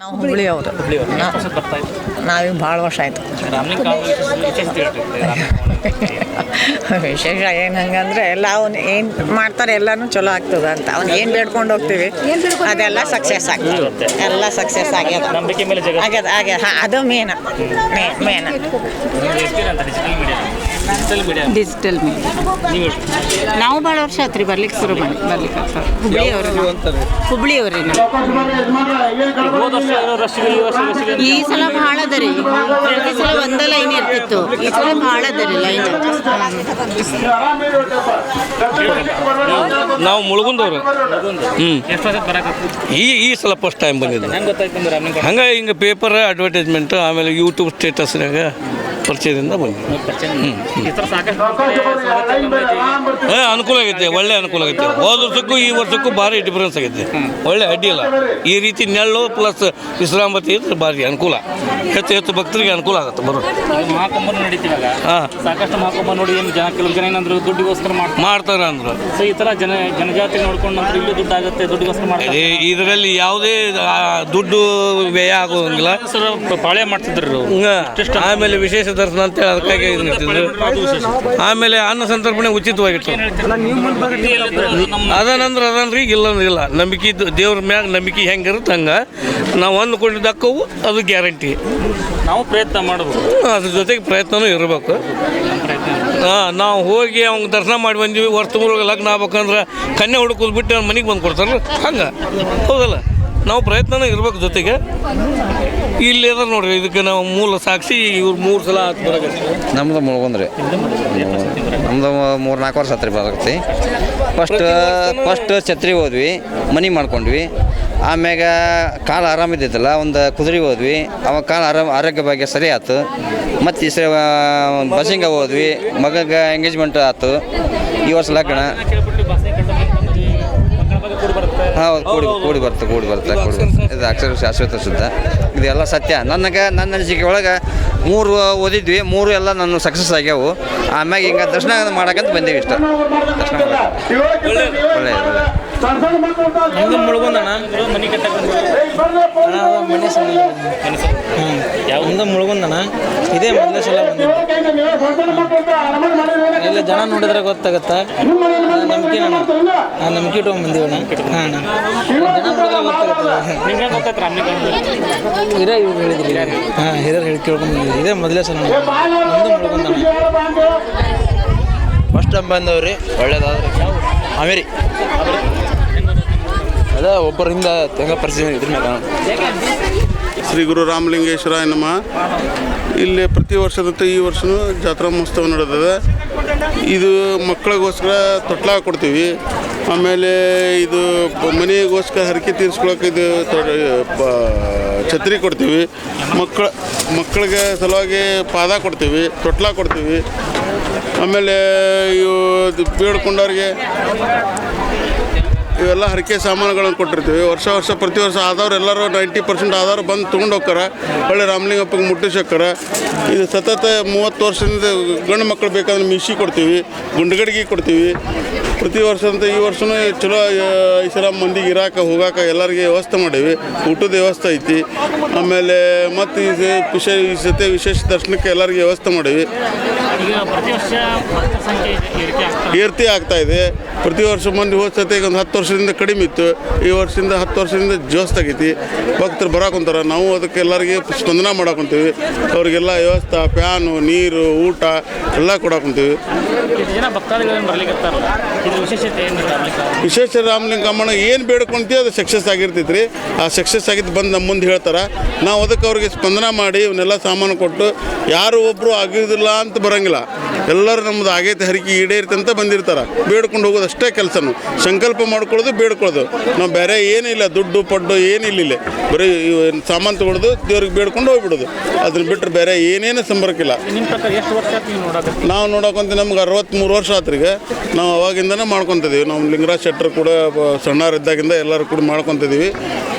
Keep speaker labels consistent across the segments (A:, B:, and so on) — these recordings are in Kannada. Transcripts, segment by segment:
A: ನಾವು ಹುಬ್ಳಿಯವರು ನಾವೀಗ ಭಾಳ ವರ್ಷ ಆಯಿತು. ವಿಶೇಷ ಏನು ಹಂಗಂದ್ರೆ ಎಲ್ಲ ಅವ್ನು ಏನು ಮಾಡ್ತಾರೆ ಎಲ್ಲನೂ ಚಲೋ ಆಗ್ತದ ಅಂತ. ಅವ್ನು ಏನು ಬೇಡ್ಕೊಂಡು ಹೋಗ್ತೀವಿ ಅದೆಲ್ಲ ಸಕ್ಸಸ್ ಆಗ್ತದೆ ಎಲ್ಲ ಸಕ್ಸಸ್ ಆಗ್ಯದ. ಆಗ್ಯದ ಆಗ್ಯದ. ಹಾಂ ಅದು ಮೇನ ಮೇನ
B: ಡಿಜಿಟಲ್ ಮೀಡಿಯಾ ನೀವು?
C: ಭಾಳ ವರ್ಷ ಆತ್ರಿ ಬರ್ಲಿಕ್ಕೆ ಶುರು ಮಾಡಿ ಬರ್ಲಿಕ್ಕೆ ಹುಬ್ಳಿಯವ್ರಿ ಹುಬ್ಳಿಯವ್ರಿ
B: ಹೋದ ವರ್ಷ ಇರೋ ರಶ್ಗೆ ಈ
C: ಸಲ ಭಾಳ ಅದ ರೀ. ಪ್ರತಿ ಸಲ ಒಂದ ಲೈನ್ ಇರ್ತಿತ್ತು ಈ ಸಲ ಭಾಳ ಅದ ರೀ ಲೈನ್
D: ನಾವು ಮುಳುಗುಂದವ್ರು. ಹ್ಞೂ ಈ ಈ ಸಲ ಫಸ್ಟ್ ಟೈಮ್ ಬಂದಿದ್ದು.
B: ಹಂಗೆ
D: ಹಿಂಗೆ ಪೇಪರ್ ಅಡ್ವರ್ಟೈಸ್ಮೆಂಟ್ ಆಮೇಲೆ ಯೂಟ್ಯೂಬ್ ಸ್ಟೇಟಸ್ನಾಗ ಪರಿಚಯದಿಂದ ಬಂದ್ವಿ
B: ಈ ಥರ ಸಾಕಷ್ಟು ಸ್ವಾಗತ ಗಮನ ಐತಿ.
D: ಹಾಂ ಅನುಕೂಲ ಆಗೈತೆ ಒಳ್ಳೆ ಅನುಕೂಲ ಆಗೈತೆ. ಹೋದ ವರ್ಷಕ್ಕೂ ಈ ವರ್ಷಕ್ಕೂ ಭಾರಿ ಡಿಫ್ರೆನ್ಸ್ ಆಗೈತೆ. ಒಳ್ಳೆ ಅಡ್ಡಿ ಇಲ್ಲ. ಈ ರೀತಿ ನೆಳ್ಳು ಪ್ಲಸ್ ವಿಶ್ರಾಮತಿ ಇದ್ರೆ ಭಾರಿ ಅನುಕೂಲ. ಹೆಚ್ಚು ಹೆಚ್ಚು ಭಕ್ತರಿಗೆ ಅನುಕೂಲ ಆಗುತ್ತೆ ಬರೋ
B: ಮಹಾಕುಂಭ ನಡೀತೀವಾಗ
D: ಹಾಂ.
B: ಸಾಕಷ್ಟು ಮಹಾಕುಂಭ ನೋಡಿ ಏನು ಜನ ಕೆಲವು ಜನ ಏನಂದ್ರು ದುಡ್ಡಿಗೋಸ್ಕರ ಮಾಡ್ತಾರೆ.
D: ಮಾಡ್ತಾರೆ ಅಂದ್ರು.
B: ಸೊ ಈ ಥರ ಜನ ಜನಜಾತಿ ನೋಡ್ಕೊಂಡು ನಂತರ ಇಲ್ಲೂ ದುಡ್ಡು ಆಗುತ್ತೆ ದುಡ್ಡಿಗೋಸ್ಕರ ಮಾಡ್ತಾರೆ.
D: ಇದರಲ್ಲಿ ಯಾವುದೇ ದುಡ್ಡು ವ್ಯಯ ಆಗೋಂಗಿಲ್ಲ.
B: ಸರ್ ಪಾಳೆ ಮಾಡ್ತಿದ್ರು
D: ಹಂಗ ಆಮೇಲೆ ವಿಶೇಷ ದರ್ಶನ ಅಂತ ಹೇಳಿ ಅದಕ್ಕಾಗಿ ಇದು ನಿಂತಿದ್ರು ಆಮೇಲೆ ಅನ್ನ ಸಂತರ್ಪಣೆ ಉಚಿತವಾಗಿತ್ತು. ಅದನಂದ್ರೆ ಅದನ್ರಿ ಇಲ್ಲ ಅಂದ್ರೆ ಇಲ್ಲ. ನಂಬಿಕೆ ದೇವ್ರ ಮ್ಯಾಗ ನಂಬಿಕೆ ಹೆಂಗಿರುತ್ತೆ ಹಂಗೆ ನಾವು ಅಂದ್ಕೊಂಡಿದ್ದಕ್ಕವು ಅದು ಗ್ಯಾರಂಟಿ.
B: ನಾವು ಪ್ರಯತ್ನ ಮಾಡಬೇಕು.
D: ಅದ್ರ ಜೊತೆಗೆ ಪ್ರಯತ್ನವೂ ಇರಬೇಕು. ಹಾಂ ನಾವು ಹೋಗಿ ಅವ್ನ ದರ್ಶನ ಮಾಡಿ ಬಂದೀವಿ ವರ್ಷ ಮೂರು ಲಗ್ನ ಆಗ್ಬೇಕಂದ್ರೆ ಕನ್ಯಾ ಹುಡುಕೋದು ಬಿಟ್ಟು ಅವ್ನ ಮನೆಗೆ ಬಂದು ಕೊಡ್ತಾರಲ್ಲ ಹಂಗೆ. ಹೌದಲ್ಲ? ನಾವು ಪ್ರಯತ್ನನೇ ಇರ್ಬೇಕು ಜೊತೆಗೆ. ಇಲ್ಲಿ ಅದ ನೋಡ್ರಿ ಇದಕ್ಕೆ ನಾವು ಮೂಲ ಸಾಕ್ಷಿ ಇವ್ರು ಮೂರು ಸಲ ಹತ್ತು
E: ನಮ್ದು ಮುಳ್ಗುಂದ್ರಿ ನಮ್ದು ಮೂರು ನಾಲ್ಕು ವರ್ಷ ಹತ್ರ ಬರಕತ್ತಿ. ಫಸ್ಟ್ ಫಸ್ಟ್ ಛತ್ರಿ ಹೋದ್ವಿ ಮನೆ ಮಾಡ್ಕೊಂಡ್ವಿ. ಆಮ್ಯಾಗ ಕಾಲು ಆರಾಮಿದ್ದಿತ್ತಲ್ಲ ಒಂದು ಕುದುರೆ ಹೋದ್ವಿ. ಅವಾಗ ಕಾಲು ಆರಾಮ ಆರೋಗ್ಯ ಭಾಗ್ಯ ಸರಿ ಆಯ್ತು ಮತ್ತು ಈ ಸರಿ ಬಸ್ಸಿಂಗ ಹೋದ್ವಿ ಮಗಗೆ ಎಂಗೇಜ್ಮೆಂಟ್ ಆಯ್ತು ಈ ವರ್ಷ ಲಗ್ನ. ಹೌದು ಕೂಡಿ ಕೂಡಿ ಬರ್ತ ಕೂಡಿ ಬರ್ತ. ಕೂಡಿ ಇದು ಅಕ್ಷರ ಶಾಶ್ವತ ಶುದ್ಧ. ಇದೆಲ್ಲ ಸತ್ಯ. ನನಗೆ ನನ್ನ ಅನಿಸಿಕೆ ಒಳಗೆ ಮೂರು ಓದಿದ್ವಿ. ಮೂರು ಎಲ್ಲ ನನ್ನ ಸಕ್ಸಸ್ ಆಗ್ಯಾವು. ಆಮ್ಯಾಗ ಹಿಂಗೆ ದರ್ಶನ ಮಾಡಕ್ಕಂತ ಬಂದೇವಿ ಇಷ್ಟ. ದರ್ಶನ ಮಾಡಕ್ಕೆ ಒಳ್ಳೆ ಒಳ್ಳೆ
B: ಹೆಂಗೆ ಮುಳುಗೊಂದಣ್ಣ? ಮನೆ ಕಟ್ಟಕ್ಕೆ ಯಾವ
F: ಒಂದು ಮುಳುಗೊಂದಣ್ಣ? ಇದೇ ಮೊದಲೇ ಸಲ ಬಂದಿದ್ದು. ಇಲ್ಲ ಜನ ನೋಡಿದ್ರೆ ಗೊತ್ತಾಗತ್ತ? ನಂಬಿಕೆ ನಾನು ಆ ನಂಬಿಕೆ ಇಟ್ಕೊಂಡು ಬಂದೀವಣ್ಣ ಹಾಂ ಜನ ನೋಡಿದ್ರೆ ಗೊತ್ತಾಗತ್ತೆ. ಹಿರಿಯ ಇವ್ರು ಹೇಳಿದ್ರಿ. ಹಾಂ ಹಿರಿಯರು ಹೇಳಿ ಕೇಳ್ಕೊಂಡು ಇದೇ ಮೊದಲೇ ಸಲ ಒಂದು ಮುಳುಗುಂದನ ಫಸ್ಟ್ ಟೈಮ್ ಬಂದವ್ರಿ ಒಳ್ಳೇದಾದ್ರಿ. ಆಮೇರಿ ಅದ ಒಬ್ಬರಿಂದ ತೆಂಗ ಪರಿಸ್ಥಿತಿ ಇದ್ರ ಮೇಲೆ
G: ಶ್ರೀ ಗುರು ರಾಮಲಿಂಗೇಶ್ವರ ನಮ್ಮ ಇಲ್ಲಿ ಪ್ರತಿ ವರ್ಷದಂತೆ ಈ ವರ್ಷನೂ ಜಾತ್ರಾ ಮಹೋತ್ಸವ ನಡೆದಿದೆ. ಇದು ಮಕ್ಕಳಿಗೋಸ್ಕರ ತೊಟ್ಲ ಕೊಡ್ತೀವಿ. ಆಮೇಲೆ ಇದು ಮನೆಗೋಸ್ಕರ ಹರಕೆ ತೀರಿಸ್ಕೊಳಕ್ಕೆ ಇದು ಛತ್ರಿ ಕೊಡ್ತೀವಿ. ಮಕ್ಕಳ, ಮಕ್ಕಳಿಗೆ ಸಲುವಾಗಿ ಪಾದ ಕೊಡ್ತೀವಿ, ತೊಟ್ಲ ಕೊಡ್ತೀವಿ. ಆಮೇಲೆ ಇವು ಬೀಳ್ಕೊಂಡವ್ರಿಗೆ ಇವೆಲ್ಲ ಹರಕೆ ಸಾಮಾನುಗಳನ್ನು ಕೊಟ್ಟಿರ್ತೀವಿ. ವರ್ಷ ವರ್ಷ ಪ್ರತಿ ವರ್ಷ ಆದವ್ರು ಎಲ್ಲರೂ ನೈಂಟಿ ಪರ್ಸೆಂಟ್ ಆದವ್ರು ಬಂದು ತೊಗೊಂಡು ಹೋಗ್ತಾರ. ಒಳ್ಳೆ ರಾಮಲಿಂಗಪ್ಪಗೆ ಮುಟ್ಟಿಸೋಕ್ಕಾರ ಇದು ಸತತ ಮೂವತ್ತು ವರ್ಷದಿಂದ ಗಂಡು ಮಕ್ಕಳು ಬೇಕಾದ್ರೆ ಮಿಶಿ ಕೊಡ್ತೀವಿ ಗುಂಡುಗಡಿಗೆ ಕೊಡ್ತೀವಿ. ಪ್ರತಿ ವರ್ಷದಂತೆ ಈ ವರ್ಷವೂ ಚಲೋ ಈ ಸಲ ಮಂದಿಗೆ ಇರಾಕ ಹೋಗಾಕ ಎಲ್ಲರಿಗೆ ವ್ಯವಸ್ಥೆ ಮಾಡೀವಿ. ಊಟದ ವ್ಯವಸ್ಥೆ ಐತಿ. ಆಮೇಲೆ ಮತ್ತು ಈ ವಿಶೇಷ ಈ ಸತಿ ವಿಶೇಷ ದರ್ಶನಕ್ಕೆ ಎಲ್ಲರಿಗೆ ವ್ಯವಸ್ಥೆ ಮಾಡೀವಿ.
B: ವರ್ಷ
G: ಏರ್ತಿ ಆಗ್ತಾ ಇದೆ. ಪ್ರತಿ ವರ್ಷ ಮಂದಿ ಹೋದ ಸತಿ ಒಂದು ಹತ್ತು ವರ್ಷದಿಂದ ಕಡಿಮೆ ಇತ್ತು. ಈ ವರ್ಷದಿಂದ ಹತ್ತು ವರ್ಷದಿಂದ ಜೋಸ್ತಾಗೈತಿ ಭಕ್ತರು ಬರಾಕೊಂತಾರ ನಾವು ಅದಕ್ಕೆ ಎಲ್ಲರಿಗೆ ಸ್ಪಂದನ ಮಾಡಾಕೊಂತೀವಿ ಅವ್ರಿಗೆಲ್ಲ ವ್ಯವಸ್ಥೆ ಫ್ಯಾನು ನೀರು ಊಟ ಎಲ್ಲ ಕೊಡಾಕೊಂತೀವಿ ವಿಶೇಷ ರಾಮಲಿಂಗಮ್ಮನ ಏನು ಬೇಡ್ಕೊಂತೀವಿ ಅದು ಸಕ್ಸಸ್ ಆಗಿರ್ತೈತಿ ರೀ ಆ ಸಕ್ಸಸ್ ಆಗಿದ್ದು ಬಂದು ನಮ್ಮ ಮುಂದೆ ಹೇಳ್ತಾರೆ. ನಾವು ಅದಕ್ಕೆ ಅವ್ರಿಗೆ ಸ್ಪಂದನ ಮಾಡಿ ಇವನ್ನೆಲ್ಲ ಸಾಮಾನು ಕೊಟ್ಟು ಯಾರು ಒಬ್ಬರು ಆಗಿರೋದಿಲ್ಲ ಅಂತ ಬರೋಂಗಿಲ್ಲ. ಎಲ್ಲರೂ ನಮ್ಮದು ಆಗೈತೆ ಹರಿಕೆ ಈಡೇರಿತಂತ ಅಂತ ಬಂದಿರ್ತಾರೆ. ಬೇಡ್ಕೊಂಡು ಹೋಗೋದು ಅಷ್ಟೇ ಕೆಲಸನು. ಸಂಕಲ್ಪ ಮಾಡ್ಕೊಳ್ಳೋದು ಬೇಡ್ಕೊಳ್ಳೋದು. ನಾವು ಬೇರೆ ಏನಿಲ್ಲ ದುಡ್ಡು ಪಡ್ಡು ಏನಿಲ್ಲ ಇಲ್ಲಿ. ಬರೀ ಸಾಮಾನು ತೊಗೊಳೋದು ದೇವ್ರಿಗೆ ಬೇಡ್ಕೊಂಡು ಹೋಗ್ಬಿಡೋದು. ಅದನ್ನ ಬಿಟ್ಟರೆ ಬೇರೆ ಏನೇನು ಸಂಪರ್ಕಿಲ್ಲ
B: ನೀವು
G: ನೋಡೋಕಂತ ನಮ್ಗೆ ಅರವತ್ತ್ಮೂರು ವರ್ಷ ಆತ್ರಿಗೆ ನಾವು ಅವಾಗಿಂದನೇ ಮಾಡ್ಕೊತಿದ್ದೀವಿ ನಾವು ಲಿಂಗರಾಜ್ ಶೆಟ್ಟರ್ ಕೂಡ ಸಣ್ಣವರಿದ್ದಾಗಿಂದ ಎಲ್ಲರೂ ಕೂಡ ಮಾಡ್ಕೊತಿದ್ದೀವಿ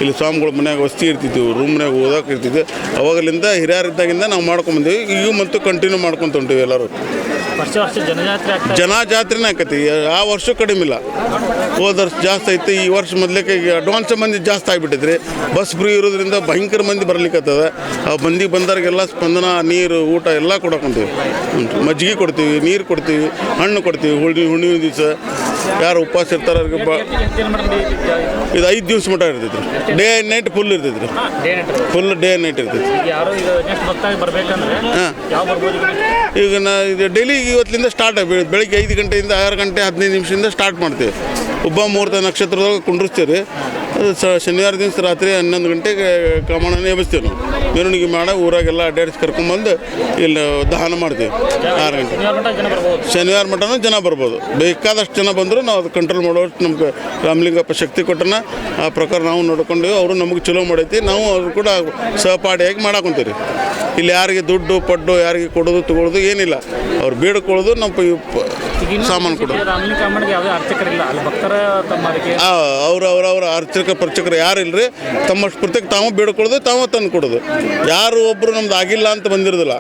G: ಇಲ್ಲಿ ಸ್ವಾಮಿಗಳ ಮನ್ಯಾಗ ವಸ್ತಿ ಇರ್ತಿದ್ವಿ ರೂಮ್ನಾಗ ಓದೋಕೆ ಇರ್ತಿದ್ವಿ. ಅವಾಗಲಿಂದ ಹಿರಿಯರಿದ್ದಾಗಿಂದ ನಾವು ಮಾಡ್ಕೊಂಬಂದೀವಿ ಈಗ ಮತ್ತು ಕಂಟಿನ್ಯೂ ಮಾಡ್ಕೊತ ಹೊಂಟೀವಿ ಎಲ್ಲರೂ.
B: ಜನಜಾತ್ರೆ
G: ಜನ ಜಾತ್ರೆನೇ ಆಕತಿ. ಆ ವರ್ಷ ಕಡಿಮೆ ಇಲ್ಲ. ಹೋದ ವರ್ಷ ಜಾಸ್ತಿ ಐತಿ, ಈ ವರ್ಷ ಮೊದಲಕ್ಕೆ ಈಗ ಅಡ್ವಾನ್ಸ್ ಮಂದಿ ಜಾಸ್ತಿ ಆಗಿಬಿಟ್ಟಿದ್ರಿ. ಬಸ್ ಫ್ರೀ ಇರೋದ್ರಿಂದ ಭಯಂಕರ ಮಂದಿ ಬರ್ಲಿಕ್ಕತ್ತದ ಆ ಮಂದಿ ಬಂದವ್ರಿಗೆಲ್ಲ ಸ್ಪಂದನ, ನೀರು, ಊಟ ಎಲ್ಲ ಕೊಡಕೊಂತೀವಿ ಮಜ್ಜಿಗೆ ಕೊಡ್ತೀವಿ, ನೀರು ಕೊಡ್ತೀವಿ, ಹಣ್ಣು ಕೊಡ್ತೀವಿ, ಹುಳಿ, ಹುಣ್ಣಿಮೆ ದಿವಸ. ಯಾರು ಉಪವಾಸ ಇರ್ತಾರ ಅವ್ರಿಗೆ ಬ ಇದು ಐದು ದಿವ್ಸ ಮಟ್ಟ ಇರ್ತೈತ್ರಿ. ಡೇ ಆ್ಯಂಡ್ ನೈಟ್ ಫುಲ್
B: ಇರ್ತೈತಿ night
G: full day and night ಇರ್ತೈತಿ ಹಾಂ.
B: ಈಗ?
G: ನಾ ಇದು ಡೈಲಿ ಇವತ್ತಿಂದ ಸ್ಟಾರ್ಟ್ ಬೆಳಗ್ಗೆ ಐದು ಗಂಟೆಯಿಂದ ಆರು ಗಂಟೆ ಹದಿನೈದು ನಿಮಿಷದಿಂದ ಸ್ಟಾರ್ಟ್ ಮಾಡ್ತೀವಿ. ಒಬ್ಬ ಮುಹೂರ್ತ ನಕ್ಷತ್ರದಾಗ ಕುಂಡ್ರಿಸ್ತೀವಿ. ರೀ ಸ ಶನಿವಾರ ದಿವಸ ರಾತ್ರಿ ಹನ್ನೊಂದು ಗಂಟೆಗೆ ಕ್ರಮಣ ನೇಮಿಸ್ತೀವಿ ನಾವು. ಮೆರವಣಿಗೆ ಮಾಡಿ ಊರಾಗೆಲ್ಲ ಅಡ್ಡಾಡಿಸಿ ಕರ್ಕೊಂಬಂದು ಇಲ್ಲಿ ದಹನ ಮಾಡ್ತೀವಿ. ಆರು ಗಂಟೆ.
B: ಶನಿವಾರ ಮಟ್ಟ ಜನ ಬರ್ಬೋದು?
G: ಮಟನೂ ಜನ ಬರ್ಬೋದು. ಬೇಕಾದಷ್ಟು ಜನ ಬಂದರೂ ನಾವು ಅದು ಕಂಟ್ರೋಲ್ ಮಾಡೋಷ್ಟು ನಮ್ಗೆ ರಾಮಲಿಂಗಪ್ಪ ಶಕ್ತಿ ಕೊಟ್ಟನ ಆ ಪ್ರಕಾರ ನಾವು ನೋಡ್ಕೊಂಡು ಅವರು ನಮಗೆ ಚಲೋ ಮಾಡೈತಿ. ನಾವು ಅವ್ರು ಕೂಡ ಸಹಪಾಠಿಯಾಗಿ ಮಾಡಾಕೊಂತೀವಿ ಇಲ್ಲಿ ಯಾರಿಗೆ ದುಡ್ಡು ಪಡ್ಡು ಯಾರಿಗೆ ಕೊಡೋದು ತಗೊಳ್ಳೋದು ಏನಿಲ್ಲ. ಅವ್ರು ಬೇಡ್ಕೊಳ್ಳೋದು ನಮ್ಮ ಸಾಮಾನು
B: ಅದಕ್ಕೆ
G: ಅವ್ರ ಅವ್ರ ಅವ್ರ ಅರ್ಚಕ ಪರ್ಚಕರು ಯಾರು ಇಲ್ರಿ? ತಮ್ಮ ಪ್ರತ್ಯೇಕ ತಾವು ಬೇಡ್ಕೊಳ್ಳೋದು ತಾವು ತಂದು ಕೊಡೋದು. ಯಾರು ಒಬ್ಬರು ನಮ್ದು ಆಗಿಲ್ಲ ಅಂತ ಬಂದಿರೋದಿಲ್ಲ.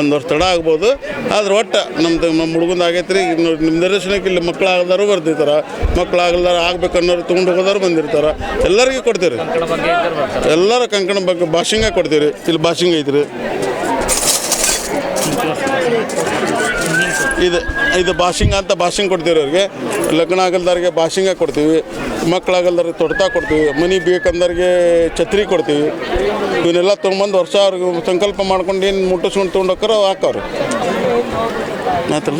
G: ಒಂದು ವರ್ಷ ತಡ ಆಗ್ಬೋದು. ಆದ್ರೆ ಒಟ್ಟು ನಮ್ದು ನಮ್ಮ ಹುಡುಗಂದು ಆಗೈತ್ರಿ. ನಿಮ್ಮ ನಿದರ್ಶನಕ್ಕೆ ಇಲ್ಲಿ ಮಕ್ಳು ಆಗದಾರು ಬರ್ದಿರ್ತಾರೆ. ಮಕ್ಳು ಆಗಲ್ದಾರ ಆಗ್ಬೇಕು ಅನ್ನೋರು ತೊಗೊಂಡು ಹೋಗೋದಾರು ಬಂದಿರ್ತಾರೆ. ಎಲ್ಲರಿಗೂ
B: ಕೊಡ್ತೀರಿ.
G: ಎಲ್ಲರ ಕಂಕಣ ಬಗ್ಗೆ ಭಾಷಿಂಗ ಕೊಡ್ತೀರಿ. ಇಲ್ಲಿ ಭಾಷಿಂಗ ಐತ್ರಿ. ಇದು ಇದು ಭಾಷಿಂಗ ಅಂತ ಭಾಷಿಂಗ್ ಕೊಡ್ತೀವಿ ಅವ್ರಿಗೆ ಲಗ್ನ ಆಗಲ್ದವ್ರಿಗೆ ಭಾಷಿಂಗ ಕೊಡ್ತೀವಿ. ಮಕ್ಕಳಾಗಲ್ದವ್ರಿಗೆ ತೊಡ್ತಾ ಕೊಡ್ತೀವಿ. ಮನೆ ಬೇಕಂದವ್ರಿಗೆ ಛತ್ರಿ ಕೊಡ್ತೀವಿ. ಇವನ್ನೆಲ್ಲ ತೊಗೊಂಬಂದು ವರ್ಷ ಅವ್ರಿಗೆ ಸಂಕಲ್ಪ ಮಾಡ್ಕೊಂಡು ಏನು ಮುಟ್ಟಿಸ್ಕೊಂಡು ತೊಗೊಂಡು ಹಾಕೋರು ಮಾತ್ರ